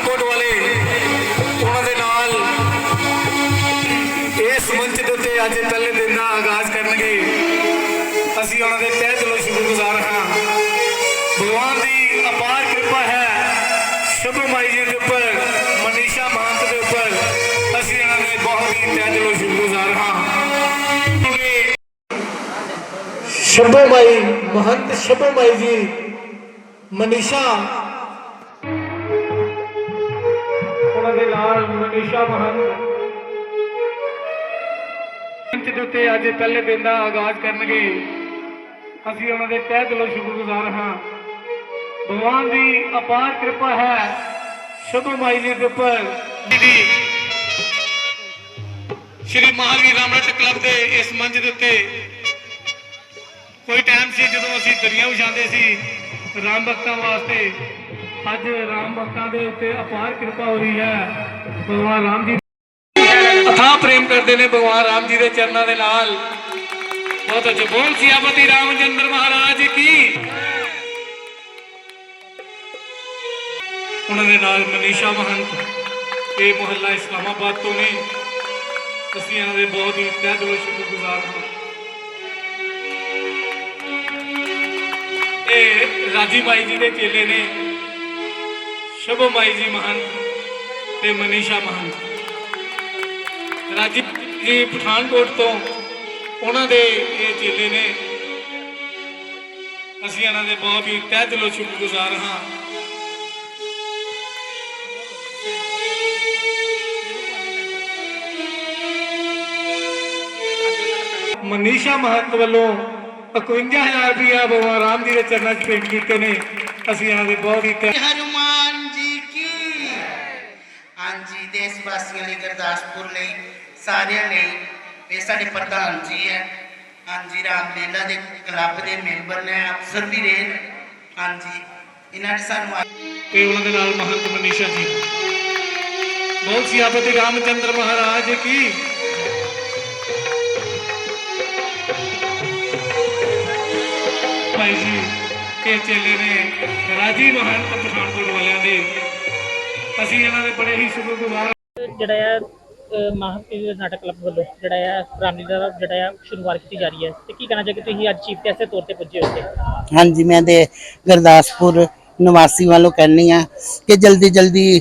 ਪਠਾਨਕੋਟ ਵਾਲੇ, ਉਹਨਾਂ ਦੇ ਨਾਲ ਇਸ ਮੰਚ ਦੇ ਉੱਤੇ ਅੱਜ ਪਹਿਲੇ ਦਿਨ ਦਾ ਆਗਾਜ਼ ਕਰਨਗੇ। ਅਸੀਂ ਉਹਨਾਂ ਦੇ ਤਹਿ ਦਿਲੋਂ ਸ਼ੁਕਰਗੁਜ਼ਾਰ ਹਾਂ। ਭਗਵਾਨ ਦੀ ਅਪਾਰ ਕਿਰਪਾ ਹੈ ਸ਼ੁਭ ਮਾਈ ਜੀ ਦੇ ਉੱਪਰ, ਮਨੀਸ਼ਾ ਮਹੰਤ ਦੇ ਉੱਪਰ, ਅਸੀਂ ਇਹਨਾਂ ਦੇ ਬਹੁਤ ਹੀ ਤਹਿ ਦਿਲੋਂ ਸ਼ੁਕਰਗੁਜ਼ਾਰ ਹਾਂ। ਸ਼ੁਭੋ ਮਾਈ ਮਹੰਤ ਸ਼ੁਭੋ ਮਾਈ ਜੀ, ਮਨੀਸ਼ਾ ਉਹਨਾਂ ਦੇ ਨਾਲ ਮਨੀਸ਼ਾ ਮਹੰਤ। ਮੰਚ ਦੇ ਉੱਤੇ ਅੱਜ ਪਹਿਲੇ ਦਿਨ ਦਾ ਆਗਾਜ਼ ਕਰਨਗੇ। ਅਸੀਂ ਉਹਨਾਂ ਦੇ ਤਹਿ ਦਿਲੋਂ ਸ਼ੁਕਰਗੁਜ਼ਾਰ ਹਾਂ। ਭਗਵਾਨ ਦੀ ਅਪਾਰ ਕਿਰਪਾ ਹੈ ਸ਼ੁਭ ਮਾਈ ਜੀ ਦੇ ਉੱਪਰ। ਦੀ ਸ਼੍ਰੀ ਮਹਾਵੀਰ ਰਾਮਰਟ ਕਲੱਬ ਦੇ ਇਸ ਮੰਚ ਦੇ ਉੱਤੇ ਕੋਈ ਟਾਈਮ ਸੀ ਜਦੋਂ ਅਸੀਂ ਦਰੀਆਂ ਵਿਛਾਉਂਦੇ ਸੀ, ਰਾਮ ਭਗਤਾਂ ਵਾਸਤੇ। ਅੱਜ ਰਾਮ ਭਗਤਾਂ ਦੇ ਉੱਤੇ ਅਪਾਰ ਕਿਰਪਾ ਹੋ ਰਹੀ ਹੈ। ਭਗਵਾਨ ਰਾਮ ਜੀ ਅਥਾ ਪ੍ਰੇਮ ਕਰਦੇ ਨੇ ਭਗਵਾਨ ਰਾਮ ਜੀ ਦੇ ਚਰਨਾਂ ਦੇ ਨਾਲ। ਬਹੁਤ ਅੱਛੇ ਬੋਲ ਸਿਆਪਤੀ ਰਾਮਚੰਦਰ ਮਹਾਰਾਜ ਕੀ। ਉਹਨਾਂ ਦੇ ਨਾਲ ਮਨੀਸ਼ਾ ਮਹੰਤ ਇਹ ਮੁਹੱਲਾ ਇਸਲਾਮਾਬਾਦ ਤੋਂ ਨੇ। ਅਸੀਂ ਇਹਨਾਂ ਦੇ ਬਹੁਤ ਹੀ ਤਹਿ ਦਿਲੋਂ ਸ਼ੁਕਰਗੁਜ਼ਾਰ ਹਾਂ। ਇਹ ਰਾਜੀ ਮਾਈ ਜੀ ਦੇ ਚੇਲੇ ਨੇ। ਸ਼ੁਭ ਮਾਈ ਜੀ ਮਹੰਤ ਤੇ ਮਨੀਸ਼ਾ ਮਹੰਤ ਰਾਜੀ ਜੀ ਪਠਾਨਕੋਟ ਤੋਂ ਉਹਨਾਂ ਦੇ ਇਹ ਚੇਲੇ ਨੇ। ਅਸੀਂ ਇਹਨਾਂ ਦੇ ਬਹੁਤ ਹੀ ਤਹਿ ਦਿਲੋਂ ਸ਼ੁਕਰਗੁਜ਼ਾਰ ਹਾਂ। ਮਨੀਸ਼ਾ ਮਹੰਤ ਵੱਲੋਂ 51000 ਰੁਪਇਆ ਭਗਵਾਨ ਰਾਮ ਜੀ ਦੇ ਚਰਨਾਂ 'ਚ ਭੇਟ ਕੀਤੇ ਨੇ। ਅਸੀਂ ਇਹਨਾਂ ਦੇ ਬਹੁਤ ਹੀ ਤਹਿ ਵਾਸੀਆਂ ਲਈ ਗੁਰਦਾਸਪੁਰ ਲਈ, ਸਾਰਿਆਂ ਲਈ। ਇਹ ਸਾਡੇ ਪ੍ਰਧਾਨ ਜੀ ਹੈ। ਹਾਂਜੀ ਰਾਮਲੀਲਾ ਦੇ ਕਲੱਬ ਦੇ ਮੈਂਬਰ ਨੇ, ਅਫਸਰ ਵੀ ਰਹੇ ਨੇ। ਹਾਂਜੀ, ਇਹਨਾਂ ਨੇ ਸਾਨੂੰ ਤੇ ਉਹਨਾਂ ਦੇ ਨਾਲ ਮਹੰਤ ਮਨੀਸ਼ਾ ਜੀ। ਬਹੁਤ ਸਿਆਪਤੀ ਰਾਮਚੰਦਰ ਮਹਾਰਾਜ ਕੀ। ਭਾਈ ਜੀ, ਇਹ ਚੇਲੇ ਨੇ ਰਾਜੀ ਮਹੰਤ ਪਠਾਨਕੋਟ ਵਾਲਿਆਂ ਦੇ। ਅਸੀਂ ਇਹਨਾਂ ਦੇ ਬੜੇ ਹੀ ਸ਼ੁਕਰਗੁਜ਼ਾਰ ਜਿਹੜਾ ਆ ਮਹਾਂਪੀਰ ਨਾਟਕ ਕਲੱਬ ਵੱਲੋਂ ਜਿਹੜਾ ਆ ਰਾਮਲੀਲਾ ਦਾ ਜਿਹੜਾ ਆ, ਸ਼ੁਰੂਆਤ ਕੀਤੀ ਜਾ ਰਹੀ ਹੈ। ਤੇ ਕੀ ਕਹਿਣਾ ਚਾਹੋਗੇ ਤੁਸੀਂ ਅੱਜ ਚੀਫ ਗੈਸਟ ਦੇ ਤੌਰ ਤੇ ਪੁੱਜੇ ਹੋ ਇੱਥੇ ਹਾਂਜੀ, ਮੈਂ ਦੇ ਗੁਰਦਾਸਪੁਰ ਨਿਵਾਸੀ ਵੱਲੋਂ ਕਹਿੰਨੀ ਆ ਕਿ ਜਲਦੀ ਜਲਦੀ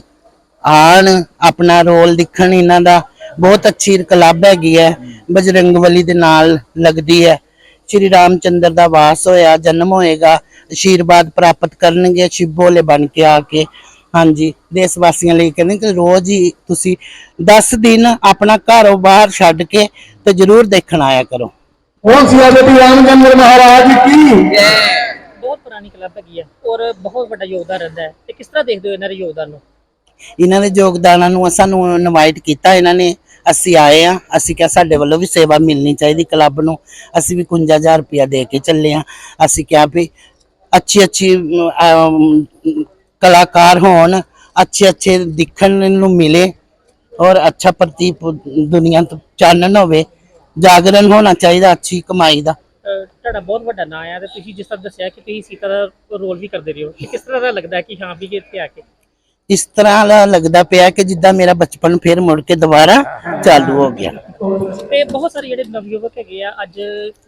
ਆਣ, ਆਪਣਾ ਰੋਲ ਦਿਖਣ। ਇਹਨਾਂ ਦਾ ਬਹੁਤ ਅੱਛੀ ਕਲੱਬ ਹੈਗੀ ਹੈ ਬਜਰੰਗਬਲੀ ਦੇ ਨਾਲ ਲੱਗਦੀ ਹੈ। ਸ਼੍ਰੀ ਰਾਮਚੰਦਰ ਦਾ ਵਾਸ ਹੋਇਆ, ਜਨਮ ਹੋਏਗਾ, ਅਸ਼ੀਰਵਾਦ ਪ੍ਰਾਪਤ ਕਰਨਗੇ, ਸ਼ਿਵ ਸ਼ਿਵੋਲੇ ਬਣ ਕੇ ਆ ਕੇ। ਹਾਂਜੀ ਦੇਸ਼ ਵਾਸੀਆਂ ਲਈ ਕਹਿੰਦੇ ਕਿ ਰੋਜ਼ ਹੀ ਤੁਸੀਂ 10 ਦਿਨ ਆਪਣਾ ਘਰੋਂ ਬਾਹਰ ਛੱਡ ਕੇ ਤੇ ਜ਼ਰੂਰ ਦੇਖਣ ਆਇਆ ਕਰੋ। ਉਹ ਸਿਆਪਤੀ ਰਾਮਚੰਦਰ ਮਹਾਰਾਜ ਕੀ? ਬਹੁਤ ਪੁਰਾਣੀ ਕਲੱਬ ਹੈਗੀ ਹੈ ਔਰ ਬਹੁਤ ਵੱਡਾ ਯੋਗਦਾਨ ਰਹਿੰਦਾ ਹੈ। ਤੇ ਕਿਸ ਤਰ੍ਹਾਂ ਦੇਖਦੇ ਹੋ ਇਹਨਾਂ ਦੇ ਯੋਗਦਾਨ ਨੂੰ? ਇਹਨਾਂ ਦੇ ਯੋਗਦਾਨਾਂ ਨੂੰ ਸਾਨੂੰ ਇਨਵਾਈਟ ਕੀਤਾ ਇਹਨਾਂ ਨੇ। ਅਸੀਂ ਆਏ ਆ ਅਸੀਂ ਕਿਹਾ ਸਾਡੇ ਵੱਲੋਂ ਵੀ ਸੇਵਾ ਮਿਲਣੀ ਚਾਹੀਦੀ ਕਲੱਬ ਨੂੰ। ਅਸੀਂ ਵੀ 51000 ਰੁਪਇਆ ਦੇ ਕੇ ਚੱਲੇ ਆ ਅਸੀਂ ਕਿਹਾ ਵੀ ਅੱਛੀ ਅੱਛੀ ਕਲਾਕਾਰ ਹੋਣ ਅੱਛੇ ਅੱਛੇ ਦਿਖਣ ਨੂੰ ਮਿਲੇ ਔਰ ਅੱਛਾ ਪ੍ਰਤੀਪ ਦੁਨੀਆ ਤੋਂ ਚਾਨਣ ਹੋਵੇ ਜਾਗਰਣ ਹੋਣਾ ਚਾਹੀਦਾ ਅੱਛੀ ਕਮਾਈ ਦਾ। ਤੁਹਾਡਾ ਬਹੁਤ ਵੱਡਾ ਨਾਂ ਆ ਤੇ ਤੁਸੀਂ ਜਿਸ ਤਰ੍ਹਾਂ ਦੱਸਿਆ ਕਿ ਤੁਸੀਂ ਸੀਤਾ ਦਾ ਰੋਲ ਵੀ ਕਰਦੇ ਰਹੇ ਹੋ ਕਿਸ ਤਰ੍ਹਾਂ ਦਾ ਲੱਗਦਾ ਹੈ ਕਿ ਹਾਂ ਵੀ ਕਿ ਇੱਥੇ ਆ ਕੇ? ਇਸ ਤਰ੍ਹਾਂ ਦਾ ਲੱਗਦਾ ਪਿਆ ਕਿ ਜਿੱਦਾਂ ਮੇਰਾ ਬਚਪਨ ਫਿਰ ਮੁੜ ਕੇ ਦੁਬਾਰਾ ਚਾਲੂ ਹੋ ਗਿਆ। ਤੇ ਬਹੁਤ ਸਾਰੇ ਜਿਹੜੇ ਨਵਯੁਵਕ ਹੈਗੇ ਆ ਅੱਜ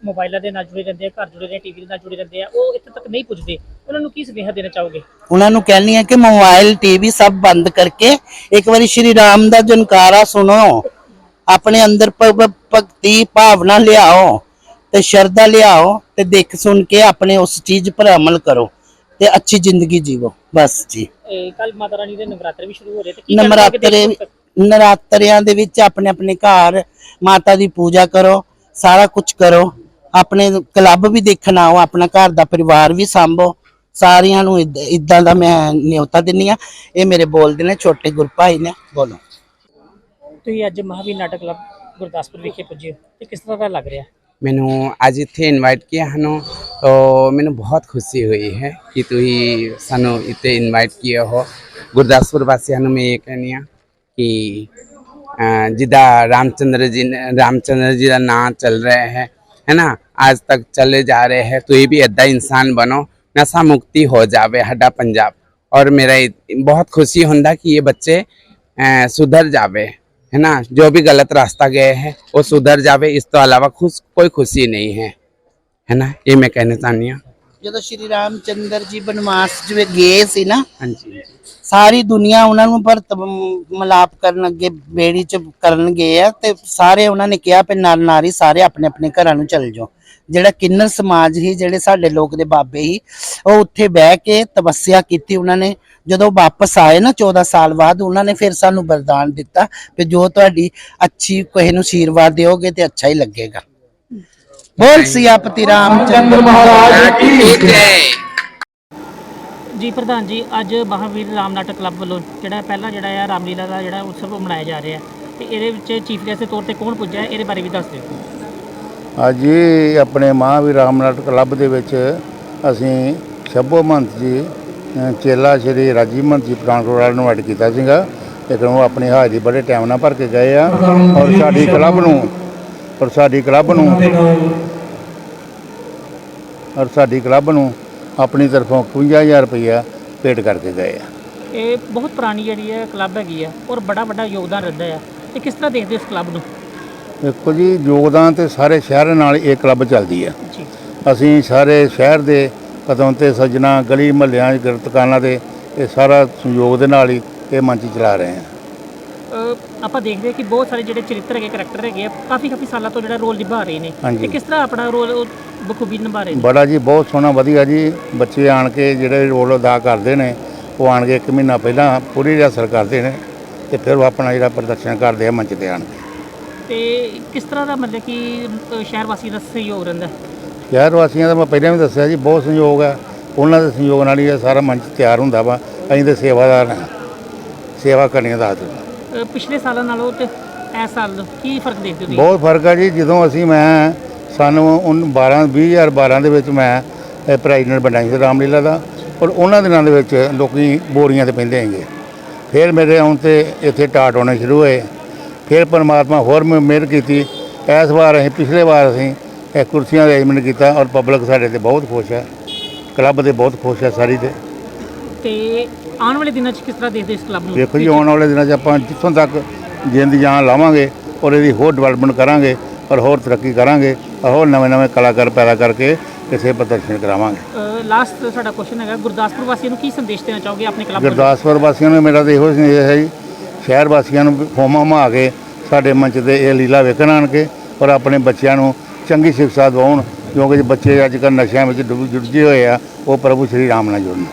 ਮੋਬਾਈਲਾਂ ਦੇ ਨਾਲ ਜੁੜੇ ਰਹਿੰਦੇ ਆ ਘਰ ਜੁੜੇ ਨੇ ਟੀਵੀ ਦੇ ਨਾਲ ਜੁੜੇ ਰਹਿੰਦੇ ਆ ਉਹ ਇੱਥੇ ਤੱਕ ਨਹੀਂ ਪੁੱਜਦੇ। ਉਹਨਾਂ ਨੂੰ ਕੀ ਸੁਨੇਹਾ ਦੇਣਾ ਚਾਹੋਗੇ? ਉਹਨਾਂ ਨੂੰ ਕਹਿੰਨੀ ਹੈ ਕਿ ਮੋਬਾਈਲ ਟੀਵੀ ਸਭ ਬੰਦ ਕਰਕੇ ਇੱਕ ਵਾਰੀ ਸ਼੍ਰੀ ਰਾਮ ਦਾ ਜਨਕਾਰਾ ਸੁਣੋ। ਆਪਣੇ ਅੰਦਰ ਭਗਤੀ ਭਾਵਨਾ ਲਿਆਓ ਤੇ ਸ਼ਰਧਾ ਲਿਆਓ ਤੇ ਦੇਖ ਸੁਣ ਕੇ ਆਪਣੇ ਉਸ ਚੀਜ਼ ਪਰ ਅਮਲ ਕਰੋ ਤੇ ਅੱਛੀ ਜ਼ਿੰਦਗੀ ਜੀਵੋ। ਬਸ ਜੀ। ਕੱਲ ਮਾਤਾ ਰਾਣੀ ਦੇ ਨਵਰਾਤਰੇ ਵੀ ਸ਼ੁਰੂ ਹੋ ਰਹੇ ਤੇ ਕੀ ਕਹਿਣਾ ਨਵਰਾਤਰੇ? ਨਰਾਤਰਿਆਂ ਦੇ ਵਿੱਚ ਆਪਣੇ ਆਪਣੇ ਘਰ ਮਾਤਾ ਦੀ ਪੂਜਾ ਕਰੋ ਸਾਰਾ ਕੁਝ ਕਰੋ। ਆਪਣੇ ਕਲੱਬ ਵੀ ਦੇਖਣ ਆਓ ਆਪਣਾ ਘਰ ਦਾ ਪਰਿਵਾਰ ਵੀ ਸੰਭੋ। ਸਾਰਿਆਂ ਨੂੰ ਇਦਾਂ ਦਾ ਮੈਂ ਨਿਯੋਤਾ ਦਿੰਨੀ ਆ। ਇਹ ਮੇਰੇ ਬੋਲਦੇ ਨੇ ਛੋਟੇ ਗੁਰਭਾਈ ਨੇ ਬੋਲੋ। ਤੁਸੀਂ ਅੱਜ ਮਹਾਵੀਰ ਨਾਟਕ ਕਲੱਬ ਗੁਰਦਾਸਪੁਰ ਵਿਖੇ ਪੁੱਜੇ ਹੋ ਤੇ ਕਿਸ ਤਰ੍ਹਾਂ ਦਾ ਲੱਗ ਰਿਹਾ? ਮੈਨੂੰ ਅੱਜ ਇੱਥੇ ਇਨਵਾਈਟ ਕੀਤਾ ਹਨ ਤੋ ਮੈਨੂੰ ਬਹੁਤ ਖੁਸ਼ੀ ਹੋਈ ਹੈ ਕਿ ਤੁਸੀਂ ਸਾਨੂੰ ਇੱਥੇ ਇਨਵਾਈਟ ਕੀਤਾ ਹੋ। ਗੁਰਦਾਸਪੁਰ ਵਾਸੀਆਂ ਨੂੰ ਮੈਂ ਇਹ ਕਹਿੰਦੀ ਹਾਂ ਕਿ जिदा रामचंद्र जी ने रामचंद्र जी का ना चल रहे हैं, है ना? आज तक चले जा रहे हैं तो ये भी अद्दा इंसान बनो, नशा मुक्ति हो जावे हड्डा पंजाब। और मेरा बहुत खुशी होंदा कि ये बच्चे सुधर जावे, है ना? जो भी गलत रास्ता गए हैं, वो सुधर जावे। इस तो अलावा खुश कोई खुशी नहीं है है ना? ये मैं कहना चाहनी हूँ। ਜਦੋਂ ਸ਼੍ਰੀ ਰਾਮਚੰਦਰ ਜੀ ਬਨਵਾਸ ਜਿਵੇਂ ਗਏ ਸੀ ਨਾ जी ਸਾਰੀ ਦੁਨੀਆ ਉਹਨਾਂ ਨੂੰ ਮ- ਮਲਾਪ ਕਰਨ ਅੱਗੇ ਬੇੜੀ ਚ ਕਰਨ ਗਏ ਆ ਤੇ ਸਾਰੇ ਉਹਨਾਂ ਨੇ ਕਿਹਾ ਵੀ ਨਰ ਨਾਰੀ ਸਾਰੇ ਆਪਣੇ ਆਪਣੇ ਘਰਾਂ ਨੂੰ ਚੱਲ ਜਾਓ। ਜਿਹੜਾ ਕਿੰਨਰ ਸਮਾਜ ਹੀ ਜਿਹੜੇ ਸਾਡੇ ਲੋਕ ਦੇ ਬਾਬੇ ਹੀ ਉਹ ਉੱਥੇ ਬਹਿ ਕੇ ਤਪੱਸਿਆ ਕੀਤੀ ਉਹਨਾਂ ਨੇ। ਜਦੋਂ ਵਾਪਸ ਆਏ ਨਾ 14 ਸਾਲ ਬਾਅਦ ਉਹਨਾਂ ਨੇ ਫਿਰ ਸਾਨੂੰ ਵਰਦਾਨ ਦਿੱਤਾ ਕਿ ਜੋ ਤੁਹਾਡੀ ਅੱਛੀ ਕਿਸੇ ਨੂੰ ਆਸ਼ੀਰਵਾਦ ਦਿਓਗੇ ਤੇ ਅੱਛਾ ਹੀ ਲੱਗੇਗਾ। ਬੋਲ ਸਿਆਪਤੀ ਰਾਮਚੰਦਰ ठीक है ਜੀ ਪ੍ਰਧਾਨ ਜੀ ਅੱਜ ਮਹਾਵੀਰ ਰਾਮ ਨਾਟਕ ਕਲੱਬ ਵੱਲੋਂ ਜਿਹੜਾ ਪਹਿਲਾ ਜਿਹੜਾ ਆ ਰਾਮਲੀਲਾ ਦਾ ਜਿਹੜਾ ਉਤਸਵ ਮਨਾਇਆ ਜਾ ਰਿਹਾ ਤੇ ਇਹਦੇ ਵਿੱਚ ਚੀਫ ਗੈਸਟ ਦੇ ਤੌਰ ਤੇ ਕੌਣ ਪੁੱਜਾ ਹੈ ਇਹਦੇ ਬਾਰੇ ਵੀ ਦੱਸ ਦਿਓ ਅੱਜ ਇਹ ਆਪਣੇ ਮਹਾਂਵੀਰ ਰਾਮਨਾਥ ਕਲੱਬ ਦੇ ਵਿੱਚ ਅਸੀਂ ਸ਼ੰਭੂ ਮਹੰਤ ਜੀ ਅ, ਚੇਲਾ ਸ਼੍ਰੀ ਰਾਜੀਵ ਮਹੰਤ ਜੀ ਪਠਾਨਕੋਟ ਵਾਲੇ ਨੂੰ ਐਡ ਕੀਤਾ ਸੀਗਾ ਲੇਕਿਨ ਉਹ ਆਪਣੀ ਹਾਜ਼ਰੀ ਬੜੇ ਟਾਈਮ ਨਾਲ ਭਰ ਕੇ ਗਏ ਆ ਔਰ ਸਾਡੀ ਕਲੱਬ ਨੂੰ ਔਰ ਸਾਡੀ ਕਲੱਬ ਨੂੰ ਔਰ ਸਾਡੀ ਕਲੱਬ ਨੂੰ ਆਪਣੀ ਤਰਫੋਂ 51000 ਰੁਪਈਆ ਭੇਟ ਕਰਕੇ ਗਏ ਆ। ਇਹ ਬਹੁਤ ਪੁਰਾਣੀ ਜਿਹੜੀ ਹੈ ਕਲੱਬ ਹੈਗੀ ਆ ਔਰ ਬੜਾ ਵੱਡਾ ਯੋਗਦਾਨ ਰਹਿੰਦਾ ਆ। ਤੇ ਕਿਸ ਤਰ੍ਹਾਂ ਦੇਖਦੇ ਇਸ ਕਲੱਬ ਨੂੰ? ਦੇਖੋ ਜੀ ਯੋਗਦਾਨ ਤੇ ਸਾਰੇ ਸ਼ਹਿਰ ਨਾਲ ਇਹ ਕਲੱਬ ਚੱਲਦੀ ਆ। ਜੀ। ਅਸੀਂ ਸਾਰੇ ਸ਼ਹਿਰ ਦੇ ਕਦਮ ਤੇ ਸੱਜਣਾ ਗਲੀ ਮਹੱਲਿਆਂ 'ਚ ਦੁਕਾਨਾਂ ਤੇ ਇਹ ਸਾਰਾ ਸਹਿਯੋਗ ਦੇ ਨਾਲ ਹੀ ਇਹ ਮੰਚ ਚਲਾ ਰਹੇ ਹਾਂ ਆਪਾਂ ਦੇਖਦੇ ਹਾਂ ਕਿ ਬਹੁਤ ਸਾਰੇ ਜਿਹੜੇ ਚਰਿੱਤਰ ਹੈਗੇ ਕਰੈਕਟਰ ਹੈਗੇ ਆ ਕਾਫੀ ਕਾਫੀ ਸਾਲਾਂ ਤੋਂ ਜਿਹੜਾ ਰੋਲ ਨਿਭਾ ਰਹੇ ਨੇ। ਹਾਂਜੀ। ਤੇ ਕਿਸ ਤਰ੍ਹਾਂ ਆਪਣਾ ਰੋਲ ਬਖੂਬੀ ਨਿਭਾ ਰਹੇ ਨੇ? ਬੜਾ ਜੀ ਬਹੁਤ ਸੋਹਣਾ ਵਧੀਆ ਜੀ। ਬੱਚੇ ਆਣ ਕੇ ਜਿਹੜੇ ਰੋਲ ਅਦਾ ਕਰਦੇ ਨੇ ਉਹ ਆਣ ਕੇ ਇੱਕ ਮਹੀਨਾ ਪਹਿਲਾਂ ਪੂਰੀ ਰਿਹਰਸਲ ਕਰਦੇ ਨੇ ਤੇ ਫਿਰ ਉਹ ਆਪਣਾ ਜਿਹੜਾ ਪ੍ਰਦਰਸ਼ਨ ਕਰਦੇ ਆ ਮੰਚ ਤੇ ਆਣ ਕੇ। ਤੇ ਕਿਸ ਤਰ੍ਹਾਂ ਦਾ ਮਤਲਬ ਕਿ ਸ਼ਹਿਰ ਵਾਸੀਆਂ ਦਾ ਸਹਿਯੋਗ ਰਹਿੰਦਾ? ਸ਼ਹਿਰ ਵਾਸੀਆਂ ਦਾ ਮੈਂ ਪਹਿਲਾਂ ਵੀ ਦੱਸਿਆ ਜੀ ਬਹੁਤ ਸਹਿਯੋਗ ਹੈ ਉਹਨਾਂ ਦੇ ਸਹਿਯੋਗ ਨਾਲ ਹੀ ਇਹ ਸਾਰਾ ਮੰਚ ਤਿਆਰ ਹੁੰਦਾ ਵਾ। ਅਸੀਂ ਤੇ ਸੇਵਾਦਾਰ ਹਾਂ। ਸੇਵਾ ਕਰਨੀ ਦਾ ਆਦਤ ਪਿਛਲੇ ਸਾਲਾਂ ਨਾਲੋਂ ਤੇ ਇਸ ਸਾਲ ਕੀ ਫ਼ਰਕ ਦੇਖਦੇ ਹੋ ਤੁਸੀਂ? ਬਹੁਤ ਫ਼ਰਕ ਹੈ ਜੀ, ਜਦੋਂ ਅਸੀਂ ਮੈਂ ਸਾਨੂੰ ਉਨ 12 2012 ਦੇ ਵਿੱਚ ਮੈਂ ਪ੍ਰੈਜ਼ੀਡੈਂਟ ਬਣਾਈ ਸੀ ਰਾਮਲੀਲਾ ਦਾ ਔਰ ਉਹਨਾਂ ਦਿਨਾਂ ਦੇ ਵਿੱਚ ਲੋਕੀ ਬੋਰੀਆਂ ਤੇ ਪੈਂਦੇ ਹੈਗੇ ਫਿਰ ਮੇਰੇ ਆਉਣ ਤੇ ਇੱਥੇ ਟਾਟ ਹੋਣੇ ਸ਼ੁਰੂ ਹੋਏ। ਫਿਰ ਪਰਮਾਤਮਾ ਹੋਰ ਮ- ਮਿਹਰ ਕੀਤੀ। ਇਸ ਵਾਰ ਅਸੀਂ, ਪਿਛਲੇ ਵਾਰ ਅਸੀਂ ਇਹ ਕੁਰਸੀਆਂ ਦਾ ਅਰੇਂਜਮੈਂਟ ਕੀਤਾ ਔਰ ਪਬਲਿਕ ਸਾਡੇ ਤੇ ਬਹੁਤ ਖੁਸ਼ ਹੈ ਕਲੱਬ ਦੇ ਬਹੁਤ ਖੁਸ਼ ਹੈ ਸਾਰੀ ਤੇ। ਤੇ ਆਉਣ ਵਾਲੇ ਦਿਨਾਂ 'ਚ ਕਿਸ ਤਰ੍ਹਾਂ ਦੇਖਦੇ ਹੋ ਇਸ ਕਲੱਬ ਨੂੰ? ਵੇਖੋ ਜੀ ਆਉਣ ਵਾਲੇ ਦਿਨਾਂ 'ਚ ਆਪਾਂ ਜਿੱਥੋਂ ਤੱਕ ਜਿੰਦ ਜਾਨ ਲਾਵਾਂਗੇ ਔਰ ਇਹਦੀ ਹੋਰ ਡਿਵੈਲਪਮੈਂਟ ਕਰਾਂਗੇ ਔਰ ਹੋਰ ਤਰੱਕੀ ਕਰਾਂਗੇ ਔਰ ਹੋਰ ਨਵੇਂ ਨਵੇਂ ਕਲਾਕਾਰ ਪੈਦਾ ਕਰਕੇ ਕਿਸੇ ਪ੍ਰਦਰਸ਼ਨ ਕਰਾਵਾਂਗੇ। ਲਾਸਟ ਸਾਡਾ ਕੁਐਸਚਨ ਹੈਗਾ ਗੁਰਦਾਸਪੁਰ ਵਾਸੀਆਂ ਨੂੰ ਕੀ ਸੰਦੇਸ਼ ਦੇਣਾ ਚਾਹੋਗੇ ਆਪਣੇ ਕਲੱਬ ਵੱਲੋਂ? ਗੁਰਦਾਸਪੁਰ ਵਾਸੀਆਂ ਨੂੰ ਮੇਰਾ ਤਾਂ ਇਹੋ ਸੰਦੇਸ਼ ਹੈ ਜੀ ਸ਼ਹਿਰ ਵਾਸੀਆਂ ਨੂੰ ਹੋਮਾ ਮਾ ਕੇ ਸਾਡੇ ਮੰਚ ਤੇ ਇਹ ਲੀਲਾ ਵੇਖਣ ਆਣ ਕੇ ਔਰ ਆਪਣੇ ਬੱਚਿਆਂ ਨੂੰ ਚੰਗੀ ਸਿੱਖਿਆ ਦਿਵਾਉਣ ਕਿਉਂਕਿ ਜੇ ਬੱਚੇ ਅੱਜ ਕੱਲ੍ਹ ਨਸ਼ਿਆਂ ਵਿੱਚ ਡੁੱਬ ਜੁੜਜੇ ਹੋਏ ਆ ਉਹ ਪ੍ਰਭੂ ਸ਼੍ਰੀ ਰਾਮ ਨਾਲ ਜੁੜਨ।